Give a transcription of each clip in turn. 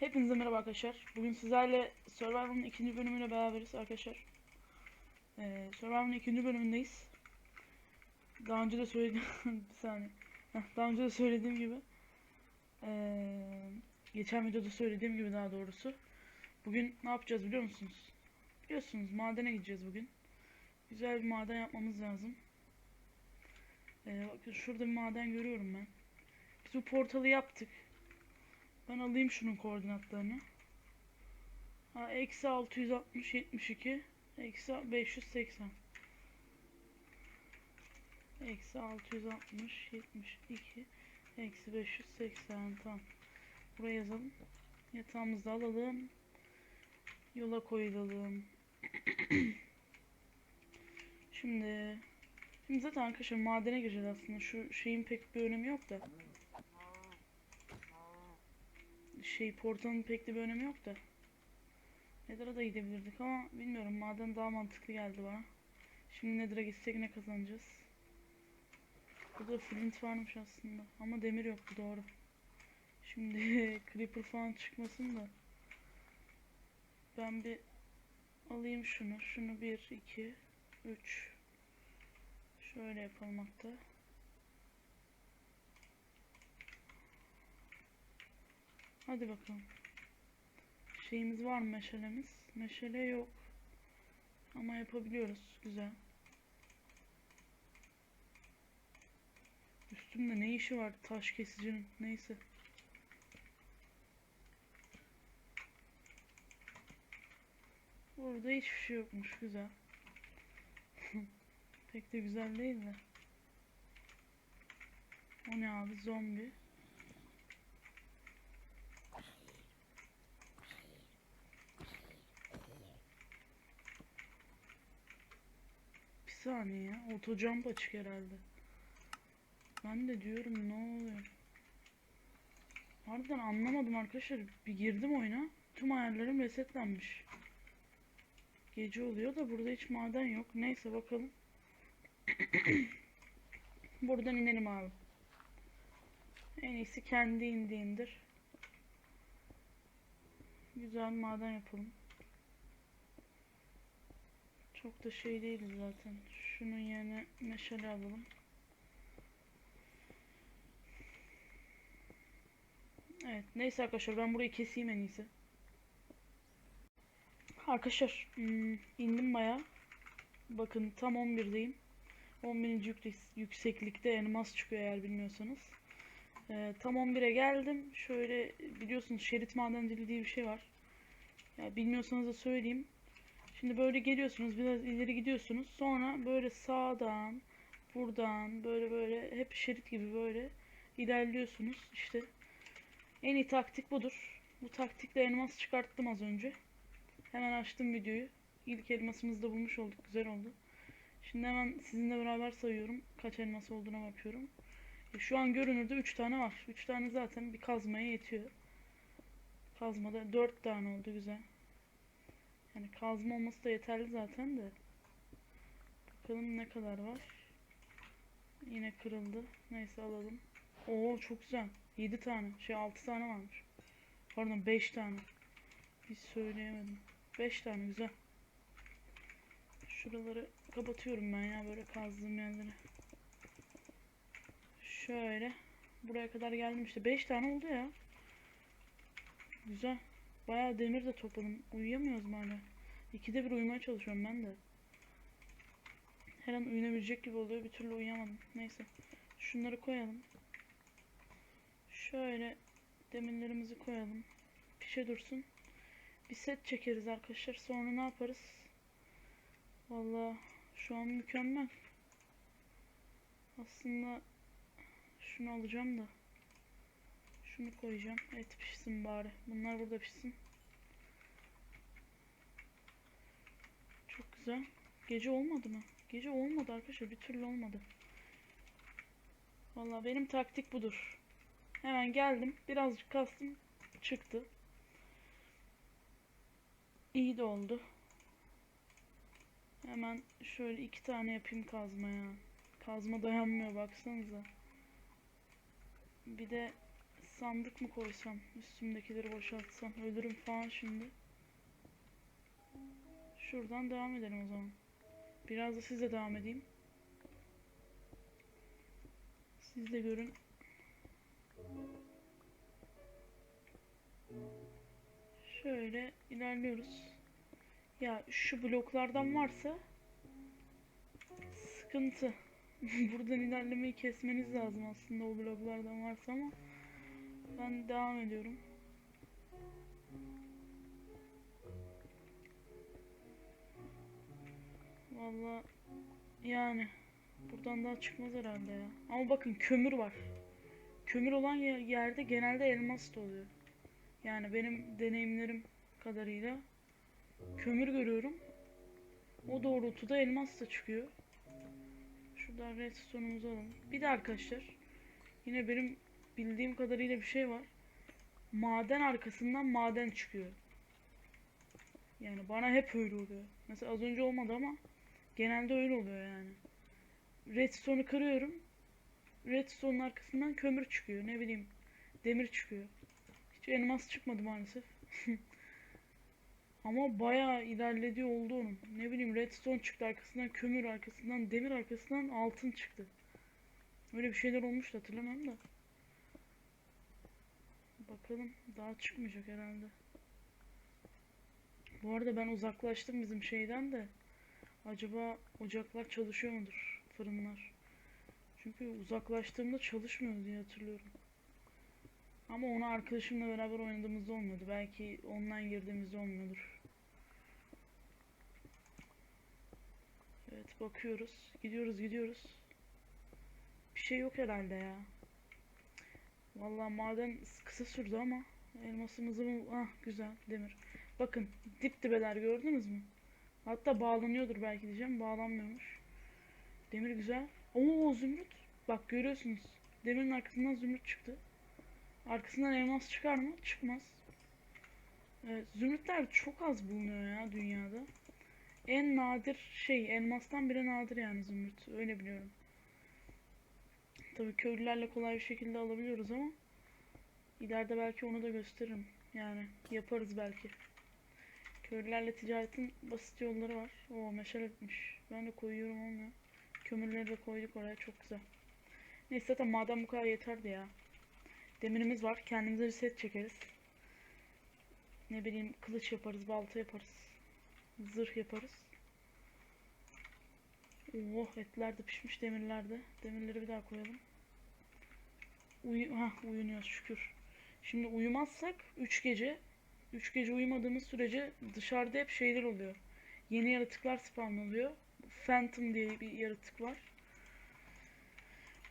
Hepinize merhaba arkadaşlar. Bugün sizlerle Survival'ın ikinci bölümüyle beraberiz arkadaşlar. Ee, Survival'ın ikinci bölümündeyiz. Daha önce de söyledim. bir saniye. Daha önce de söylediğim gibi. ee, geçen videoda söylediğim gibi daha doğrusu. Bugün ne yapacağız biliyor musunuz? Biliyorsunuz madene gideceğiz bugün. Güzel bir maden yapmamız lazım. Ee, bakın şurada bir maden görüyorum ben. Biz bu portalı yaptık. Ben alayım şunun koordinatlarını. Ha, eksi 660 72 eksi 580 eksi 660 72 eksi 580 tamam. Buraya yazalım. Yatağımızı alalım. Yola koyulalım. Şimdi Şimdi zaten arkadaşlar madene gireceğiz aslında. Şu şeyin pek bir önemi yok da. Şey portalın pek de bir önemi yok da. Nether'a da gidebilirdik ama bilmiyorum maden daha mantıklı geldi bana. Şimdi Nether'a gitsek ne kazanacağız? Burada flint varmış aslında ama demir yoktu doğru. Şimdi creeper falan çıkmasın da. Ben bir alayım şunu. Şunu 1 2 3 Şöyle yapalım hatta. Hadi bakalım. Şeyimiz var mı meşalemiz? Meşale yok. Ama yapabiliyoruz. Güzel. Üstümde ne işi var taş kesicinin? Neyse. Burada hiçbir şey yokmuş. Güzel. Pek de güzel değil de. O ne abi? Zombi. Saniye ya. Auto açık herhalde. Ben de diyorum ne oluyor? Harbiden anlamadım arkadaşlar. Bir girdim oyuna. Tüm ayarlarım resetlenmiş. Gece oluyor da burada hiç maden yok. Neyse bakalım. Buradan inelim abi. En iyisi kendi indiğindir. Güzel maden yapalım. Çok da şey değiliz zaten. Şunun yerine meşale alalım. Evet neyse arkadaşlar ben burayı keseyim en iyisi. Arkadaşlar hmm, indim baya. Bakın tam 11'deyim. 11. Yük, yükseklikte elmas çıkıyor eğer bilmiyorsanız. Ee, tam 11'e geldim. Şöyle biliyorsunuz şerit madenciliği diye bir şey var. Ya bilmiyorsanız da söyleyeyim. Şimdi böyle geliyorsunuz biraz ileri gidiyorsunuz. Sonra böyle sağdan buradan böyle böyle hep şerit gibi böyle ilerliyorsunuz. İşte en iyi taktik budur. Bu taktikle elmas çıkarttım az önce. Hemen açtım videoyu. İlk elmasımızı da bulmuş olduk. Güzel oldu. Şimdi hemen sizinle beraber sayıyorum. Kaç elmas olduğuna bakıyorum. E, şu an görünürde 3 tane var. 3 tane zaten bir kazmaya yetiyor. Kazmada 4 tane oldu güzel. Yani kazma olması da yeterli zaten de. Bakalım ne kadar var. Yine kırıldı. Neyse alalım. Oo çok güzel. 7 tane. Şey 6 tane varmış. Pardon 5 tane. Hiç söyleyemedim. 5 tane güzel. Şuraları kapatıyorum ben ya böyle kazdığım yerleri. Şöyle. Buraya kadar geldim işte. 5 tane oldu ya. Güzel. Bayağı demir de topladım. Uyuyamıyoruz mu hala? İkide bir uyumaya çalışıyorum ben de. Her an uyunabilecek gibi oluyor. Bir türlü uyuyamadım. Neyse. Şunları koyalım. Şöyle demirlerimizi koyalım. Pişe dursun. Bir set çekeriz arkadaşlar. Sonra ne yaparız? Vallahi şu an mükemmel. Aslında şunu alacağım da. Şunu koyacağım. Et pişsin bari. Bunlar burada pişsin. Çok güzel. Gece olmadı mı? Gece olmadı arkadaşlar. Bir türlü olmadı. Vallahi benim taktik budur. Hemen geldim. Birazcık kastım. Çıktı. İyi de oldu. Hemen şöyle iki tane yapayım kazmaya. Kazma dayanmıyor baksanıza. Bir de Sandık mı koysam? Üstümdekileri boşaltsam. Ölürüm falan şimdi. Şuradan devam edelim o zaman. Biraz da sizle devam edeyim. Siz de görün. Şöyle ilerliyoruz. Ya şu bloklardan varsa sıkıntı. Buradan ilerlemeyi kesmeniz lazım aslında o bloklardan varsa ama ben devam ediyorum. Valla yani buradan daha çıkmaz herhalde ya. Ama bakın kömür var. Kömür olan ye- yerde genelde elmas da oluyor. Yani benim deneyimlerim kadarıyla kömür görüyorum. O doğrultuda elmas da çıkıyor. Şuradan redstone'umuzu alalım. Bir de arkadaşlar yine benim bildiğim kadarıyla bir şey var. Maden arkasından maden çıkıyor. Yani bana hep öyle oluyor. Mesela az önce olmadı ama genelde öyle oluyor yani. Redstone'u kırıyorum. Redstone'un arkasından kömür çıkıyor. Ne bileyim demir çıkıyor. Hiç elmas çıkmadı maalesef. Ama bayağı ilerlediği oldu onun. Ne bileyim redstone çıktı arkasından kömür arkasından demir arkasından altın çıktı. Öyle bir şeyler olmuştu hatırlamam da. Bakalım daha çıkmayacak herhalde. Bu arada ben uzaklaştım bizim şeyden de. Acaba ocaklar çalışıyor mudur? Fırınlar. Çünkü uzaklaştığımda çalışmıyor diye hatırlıyorum. Ama onu arkadaşımla beraber oynadığımızda olmuyordu. Belki online girdiğimizde olmuyordur. Evet bakıyoruz. Gidiyoruz gidiyoruz. Bir şey yok herhalde ya. Vallahi maden kısa sürdü ama elmasımızı mı? Ah güzel demir. Bakın dip dibeler gördünüz mü? Hatta bağlanıyordur belki diyeceğim. Bağlanmıyormuş. Demir güzel. Oo zümrüt. Bak görüyorsunuz. Demirin arkasından zümrüt çıktı. Arkasından elmas çıkar mı? Çıkmaz. Evet, zümrütler çok az bulunuyor ya dünyada. En nadir şey, elmastan bile nadir yani zümrüt. Öyle biliyorum. Tabii köylülerle kolay bir şekilde alabiliyoruz ama ileride belki onu da gösteririm. Yani yaparız belki. Köylülerle ticaretin basit yolları var. O meşale bitmiş. Ben de koyuyorum olmuyor. Kömürleri de koyduk oraya çok güzel. Neyse zaten maden bu kadar yeterdi ya. Demirimiz var. Kendimize bir set çekeriz. Ne bileyim kılıç yaparız, balta yaparız. Zırh yaparız. Oh etler de pişmiş demirler de. Demirleri bir daha koyalım. Uyu Hah, uyunuyoruz şükür. Şimdi uyumazsak 3 gece 3 gece uyumadığımız sürece dışarıda hep şeyler oluyor. Yeni yaratıklar spawn oluyor. Phantom diye bir yaratık var.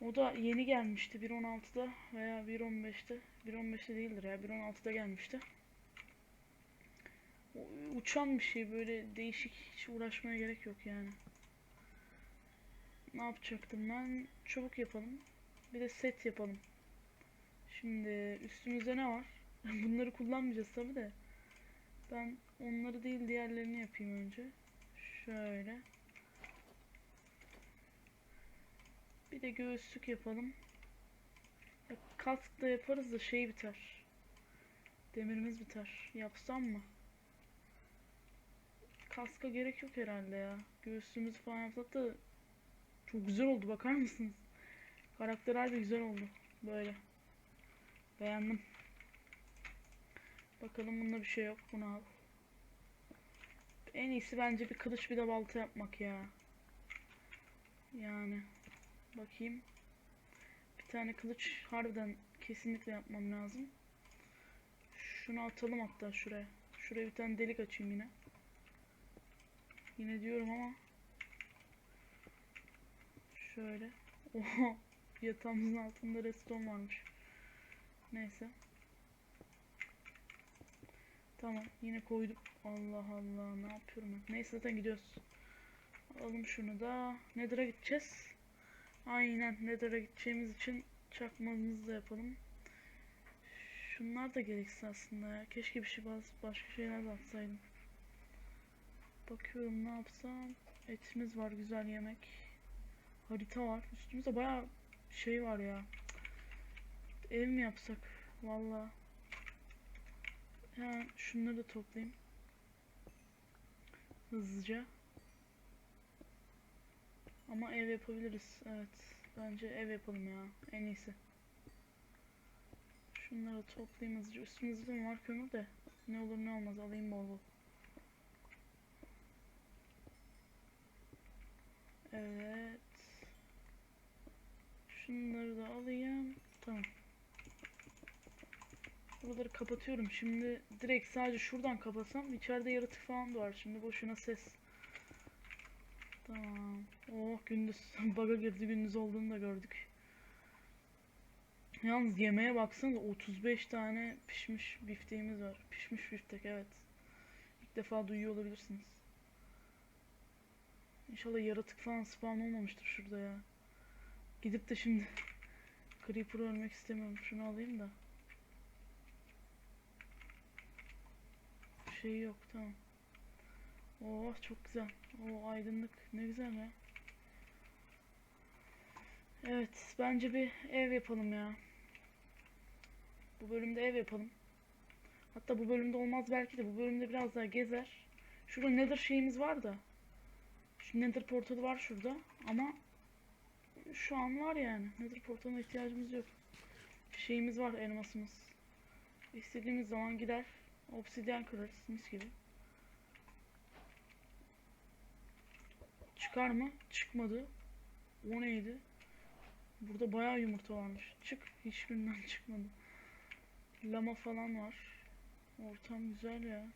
O da yeni gelmişti 1.16'da veya 1.15'te. 1.15'te değildir ya 1.16'da gelmişti. Uçan bir şey böyle değişik hiç uğraşmaya gerek yok yani. Ne yapacaktım ben? Çabuk yapalım. Bir de set yapalım. Şimdi üstümüzde ne var? Bunları kullanmayacağız tabi de. Ben onları değil diğerlerini yapayım önce. Şöyle. Bir de göğüslük yapalım. Ya, kask da yaparız da şey biter. Demirimiz biter. Yapsam mı? Kaska gerek yok herhalde ya. Göğüslüğümüzü falan yapsak çok güzel oldu bakar mısınız? Karakter de güzel oldu. Böyle. Beğendim. Bakalım bunda bir şey yok. Bunu al. En iyisi bence bir kılıç bir de balta yapmak ya. Yani. Bakayım. Bir tane kılıç harbiden kesinlikle yapmam lazım. Şunu atalım hatta şuraya. Şuraya bir tane delik açayım yine. Yine diyorum ama. Şöyle. Oha. Yatağımızın altında redstone varmış. Neyse. Tamam. Yine koydum. Allah Allah. Ne yapıyorum ben? Neyse zaten gidiyoruz. Alalım şunu da. Nether'a gideceğiz. Aynen. Nether'a gideceğimiz için çakmamızı da yapalım. Şunlar da gereksiz aslında ya. Keşke bir şey başka şeyler de atsaydım. Bakıyorum ne yapsam. Etimiz var güzel yemek. Harita var. Üstümüzde bayağı şey var ya. Ev mi yapsak? Valla. Hemen şunları da toplayayım. Hızlıca. Ama ev yapabiliriz. Evet. Bence ev yapalım ya. En iyisi. Şunları toplayayım hızlıca. Üstümüzde var kömür de. Ne olur ne olmaz alayım bol bol. Evet. Şunları da alayım. Tamam. Buraları kapatıyorum. Şimdi direkt sadece şuradan kapatsam içeride yaratık falan var. Şimdi boşuna ses. Tamam. Oh gündüz. Baga girdi gündüz olduğunu da gördük. Yalnız yemeğe baksanıza 35 tane pişmiş bifteğimiz var. Pişmiş biftek evet. İlk defa duyuyor olabilirsiniz. İnşallah yaratık falan spawn olmamıştır şurada ya. Gidip de şimdi Creeper ölmek istemiyorum. Şunu alayım da. Şey yok tamam. Oh çok güzel. O aydınlık ne güzel ya. Evet bence bir ev yapalım ya. Bu bölümde ev yapalım. Hatta bu bölümde olmaz belki de bu bölümde biraz daha gezer. Şurada nether şeyimiz var da. Şu nether portalı var şurada ama şu an var yani. Nether portalına ihtiyacımız yok. Şeyimiz var elmasımız. İstediğimiz zaman gider obsidyen kırarız mis gibi. Çıkar mı? Çıkmadı. O neydi? Burada bayağı yumurta varmış. Çık. Hiçbirinden çıkmadı. Lama falan var. Ortam güzel ya.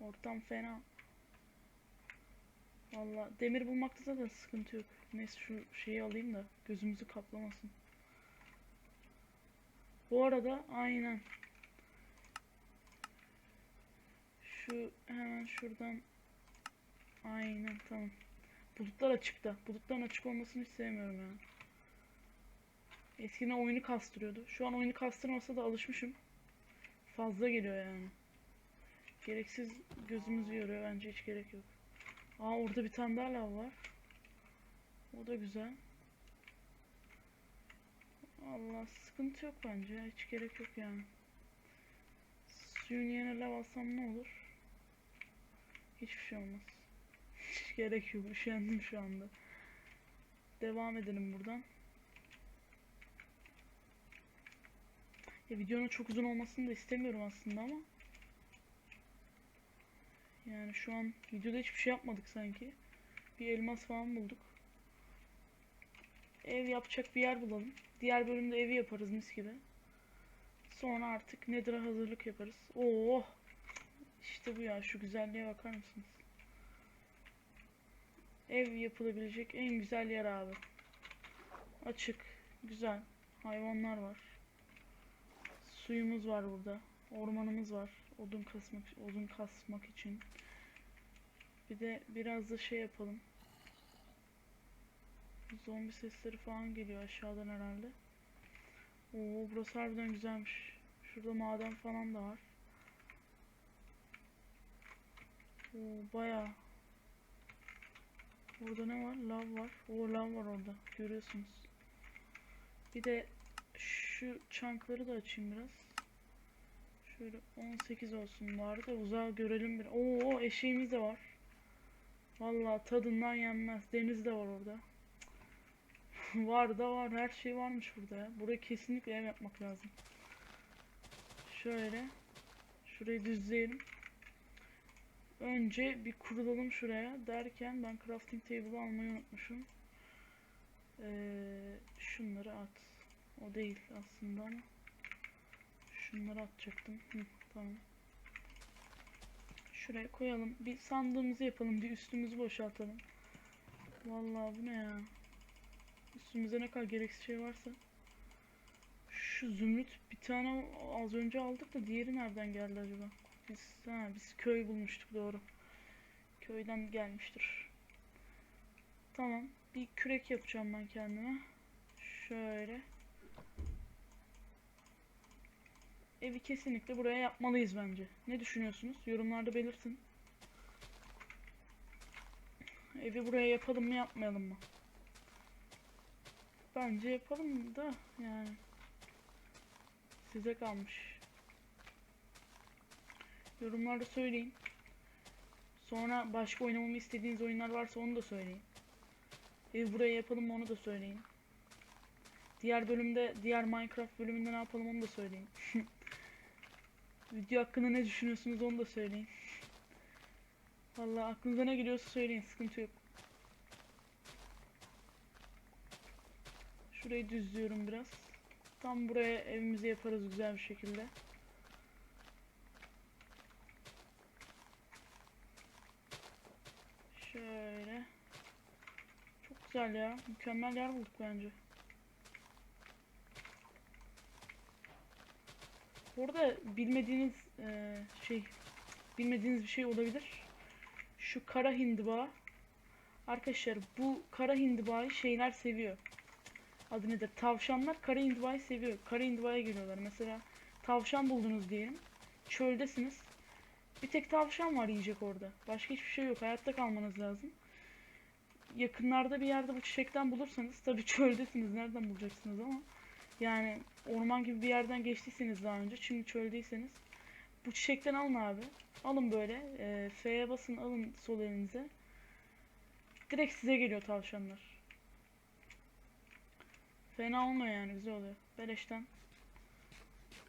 Ortam fena. Valla demir bulmakta zaten sıkıntı yok. Neyse şu şeyi alayım da gözümüzü kaplamasın. Bu arada aynen. Şu hemen şuradan aynen tamam. Bulutlar açıkta. Bulutların açık olmasını hiç sevmiyorum ya. Eskiden oyunu kastırıyordu. Şu an oyunu kastırmasa da alışmışım. Fazla geliyor yani. Gereksiz gözümüzü yoruyor bence hiç gerek yok. Aa orada bir tane daha lav var. O da güzel. Allah sıkıntı yok bence hiç gerek yok yani. Suyun yerine lav alsam ne olur? Hiçbir şey olmaz. Hiç gerek yok. Üşendim şu anda. Devam edelim buradan. Ya videonun çok uzun olmasını da istemiyorum aslında ama. Yani şu an videoda hiçbir şey yapmadık sanki. Bir elmas falan bulduk. Ev yapacak bir yer bulalım. Diğer bölümde evi yaparız mis gibi. Sonra artık Nether'a hazırlık yaparız. Oo! İşte bu ya. Şu güzelliğe bakar mısınız? Ev yapılabilecek en güzel yer abi. Açık, güzel. Hayvanlar var. Suyumuz var burada. Ormanımız var. Odun kasmak, odun kasmak için. Bir de biraz da şey yapalım. Zombi sesleri falan geliyor aşağıdan herhalde. Oo burası harbiden güzelmiş. Şurada maden falan da var. Oo bayağı. Orada ne var? Lav var. O lav var orada. Görüyorsunuz. Bir de şu çankları da açayım biraz. Şöyle 18 olsun bari de uzağa görelim bir. Oo eşeğimiz de var. Vallahi tadından yenmez. Deniz de var orada. var da var. Her şey varmış burada ya. Buraya kesinlikle ev yapmak lazım. Şöyle. Şurayı düzleyelim. Önce bir kurulalım şuraya derken ben crafting table almayı unutmuşum. Ee, şunları at. O değil aslında ama. Şunları atacaktım. Hı, tamam. Şuraya koyalım. Bir sandığımızı yapalım. Bir üstümüzü boşaltalım. Vallahi bu ne ya? Üstümüze ne kadar gereksiz şey varsa. Şu zümrüt bir tane az önce aldık da diğeri nereden geldi acaba? Biz, ha, biz köy bulmuştuk doğru. Köyden gelmiştir. Tamam. Bir kürek yapacağım ben kendime. Şöyle. Evi kesinlikle buraya yapmalıyız bence. Ne düşünüyorsunuz? Yorumlarda belirtin. Evi buraya yapalım mı yapmayalım mı? Bence yapalım da yani. Size kalmış. Yorumlarda söyleyin. Sonra başka oynamamı istediğiniz oyunlar varsa onu da söyleyin. Ev buraya yapalım mı onu da söyleyin. Diğer bölümde, diğer Minecraft bölümünde ne yapalım onu da söyleyin. Video hakkında ne düşünüyorsunuz onu da söyleyin. Vallahi aklınıza ne geliyorsa söyleyin, sıkıntı yok. Şurayı düzlüyorum biraz. Tam buraya evimizi yaparız güzel bir şekilde. Şöyle. Çok güzel ya. Mükemmel yer bulduk bence. Bu arada bilmediğiniz eee, şey bilmediğiniz bir şey olabilir. Şu kara hindiba arkadaşlar bu kara hindibayı şeyler seviyor. Adı nedir? Tavşanlar kara hindibayı seviyor. Kara hindibaya geliyorlar. Mesela tavşan buldunuz diyelim. Çöldesiniz. Bir tek tavşan var yiyecek orada. Başka hiçbir şey yok. Hayatta kalmanız lazım. Yakınlarda bir yerde bu çiçekten bulursanız tabii çöldesiniz. Nereden bulacaksınız ama yani orman gibi bir yerden geçtiyseniz daha önce şimdi çöldeyseniz bu çiçekten alın abi. Alın böyle. E, F'ye basın alın sol elinize. Direkt size geliyor tavşanlar. Fena olmuyor yani güzel oluyor. Beleşten.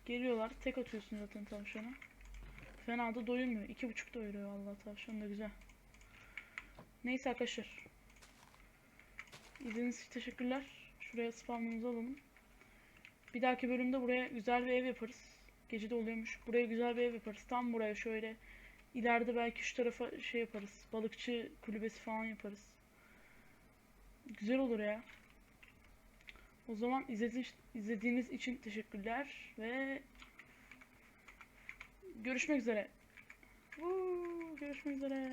Geliyorlar. Tek atıyorsun zaten tavşana. Fena da doyurmuyor. İki buçuk doyuruyor vallahi tavşan da güzel. Neyse arkadaşlar. İzlediğiniz için teşekkürler. Şuraya spamımızı alalım. Bir dahaki bölümde buraya güzel bir ev yaparız. Gece de oluyormuş. Buraya güzel bir ev yaparız. Tam buraya şöyle. ileride belki şu tarafa şey yaparız. Balıkçı kulübesi falan yaparız. Güzel olur ya. O zaman izlediğiniz için teşekkürler ve görüşmek üzere. Woo, görüşmek üzere.